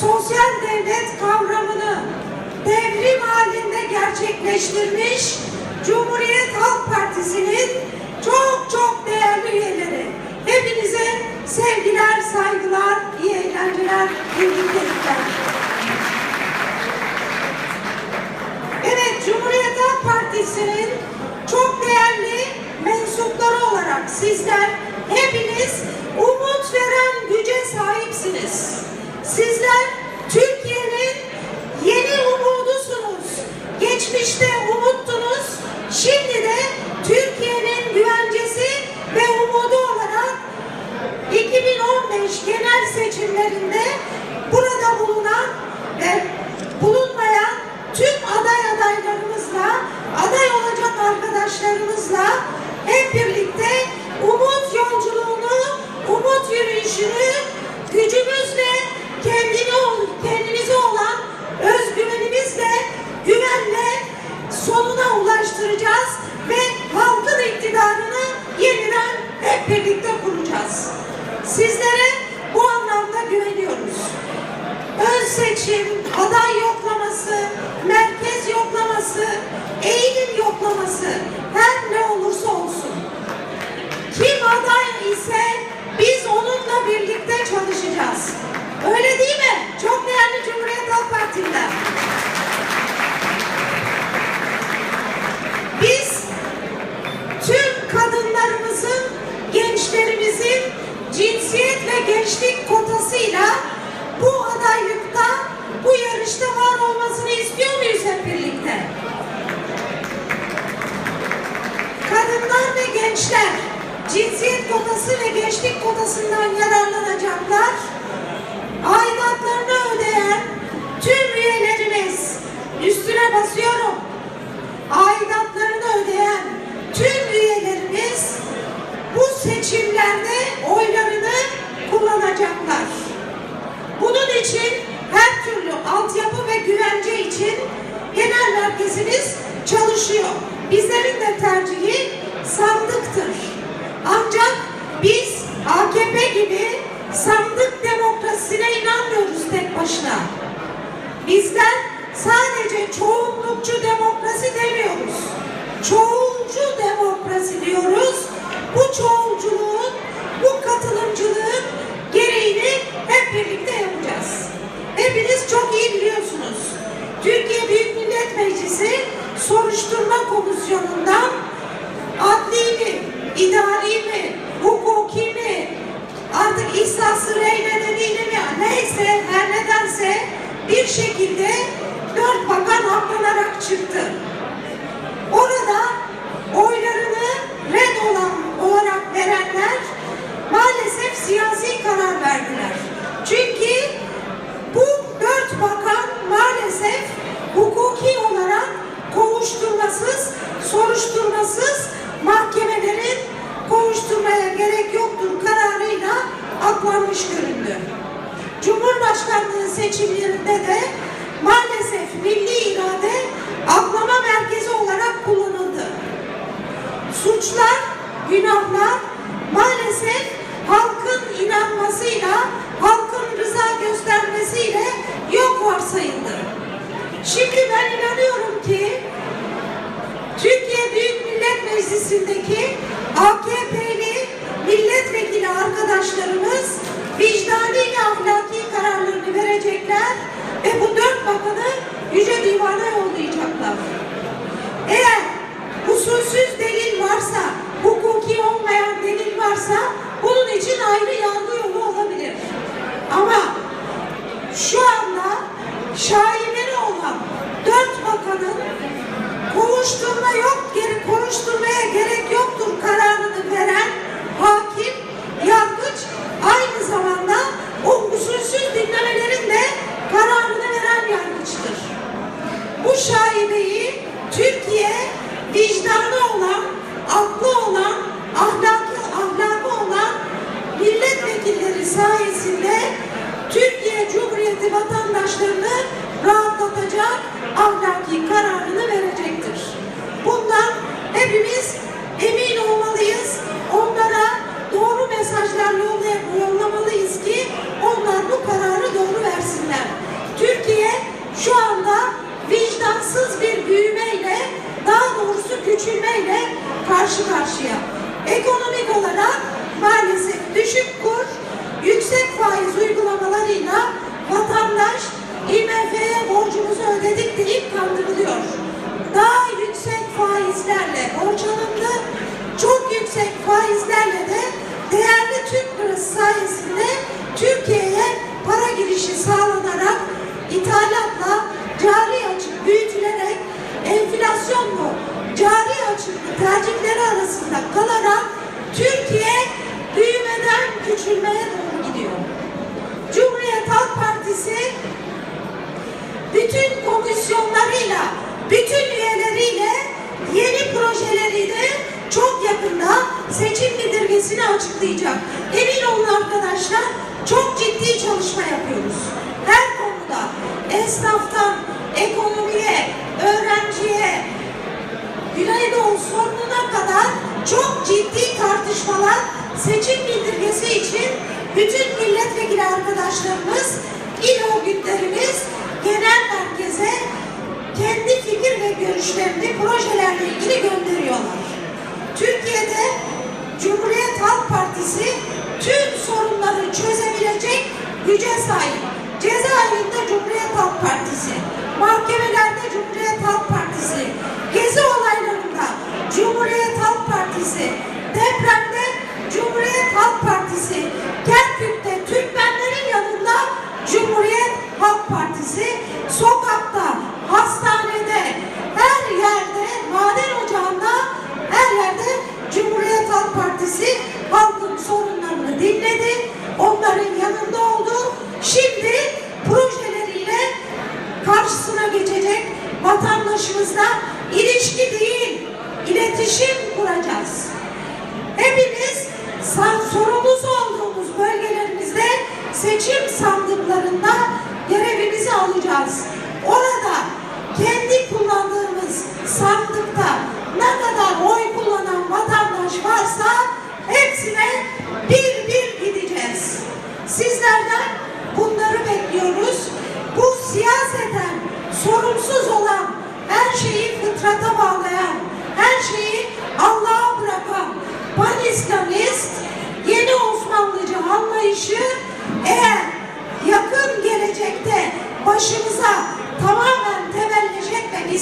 sosyal devlet kavramını devrim halinde gerçekleştirmiş Cumhuriyet Halk Partisi'nin çok çok değerli üyeleri. Hepinize sevgiler, saygılar, iyi eğlenceler, iyi birliktelikler. Yoklaması her ne olursa olsun. Kim aday ise biz onunla birlikte çalışacağız. Öyle değil mi? Çok değerli Cumhuriyet Halk Partililer. Biz tüm kadınlarımızın, gençlerimizin cinsiyet ve gençlik kotasıyla gençler cinsiyet kotası ve gençlik kotasından yararlanacaklar. Aidatlarını ödeyen tüm üyelerimiz, üstüne basıyorum, aidatlarını ödeyen tüm üyelerimiz bu seçimlerde oylarını kullanacaklar. Bunun için her türlü altyapı ve güvence için genel merkezimiz çalışıyor. Bizlerin de tercihi sandıktır. Ancak biz AKP gibi sandık demokrasisine inanmıyoruz tek başına. Bizler sadece çoğunlukçu demokrasi demiyoruz. Çoğulcu nedense bir şekilde dört bakan aklanarak çıktı. Orada oylarını red olan olarak verenler maalesef siyasi karar verdiler. Çünkü bu dört bakan maalesef hukuki olarak kovuşturmasız, soruşturmasız mahkemelerin kovuşturmaya gerek yoktur kararıyla aklanmış göründü. Cumhurbaşkanlığı seçimlerinde de maalesef milli irade aklama merkezi olarak kullanıldı. Suçlar, günahlar maalesef halkın inanmasıyla, halkın rıza göstermesiyle yok varsayıldı. Şimdi ben inanıyorum ki Türkiye Büyük Millet Meclisi'ndeki AKP'li milletvekili arkadaşlarımız vicdani verecekler ve bu dört bakanı Yüce Divan'a yollayacaklar. Eğer usulsüz delil varsa, hukuki olmayan delil varsa bunun için ayrı yargı yolu olabilir. Ama şu anda şaibeli olan dört bakanın kovuşturma yok, geri kovuşturmaya gerek vicdanı olan, aklı olan, ahlakı, ahlakı olan milletvekilleri sayesinde Türkiye Cumhuriyeti vatandaşlarını rahatlatacak ahlaki kararını verecektir. Bundan hepimiz karşıya. Ekonomik olarak maalesef düşük kur, yüksek faiz uygulamalarıyla vatandaş IMF'ye borcumuzu ödedik deyip kandırılıyor. Daha yüksek faizlerle borç alındı, çok yüksek faizler yapıyoruz. Her konuda esnaftan ekonomiye, öğrenciye, Güneydoğu sorununa kadar çok ciddi tartışmalar seçim bildirgesi için bütün milletvekili arkadaşlarımız, il örgütlerimiz genel merkeze kendi fikir ve görüşlerini projelerle ilgili gönderiyorlar. Türkiye'de Cumhuriyet Halk Partisi sahip. Cezaevinde Cumhuriyet Halk Partisi, mahkemelerde Cumhuriyet Halk Partisi, gezi olaylarında Cumhuriyet Halk Partisi, depremde Cumhuriyet Halk Partisi, Kerkük'te vatandaşımızla ilişki değil, iletişim kuracağız. Hepimiz sorumlusu olduğumuz bölgelerimizde seçim sandıklarında görevimizi alacağız. Fıtrata bağlayan, her şeyi Allah'a bırakan panislamist, yeni Osmanlıcı anlayışı eğer yakın gelecekte başımıza tamamen temelli etmek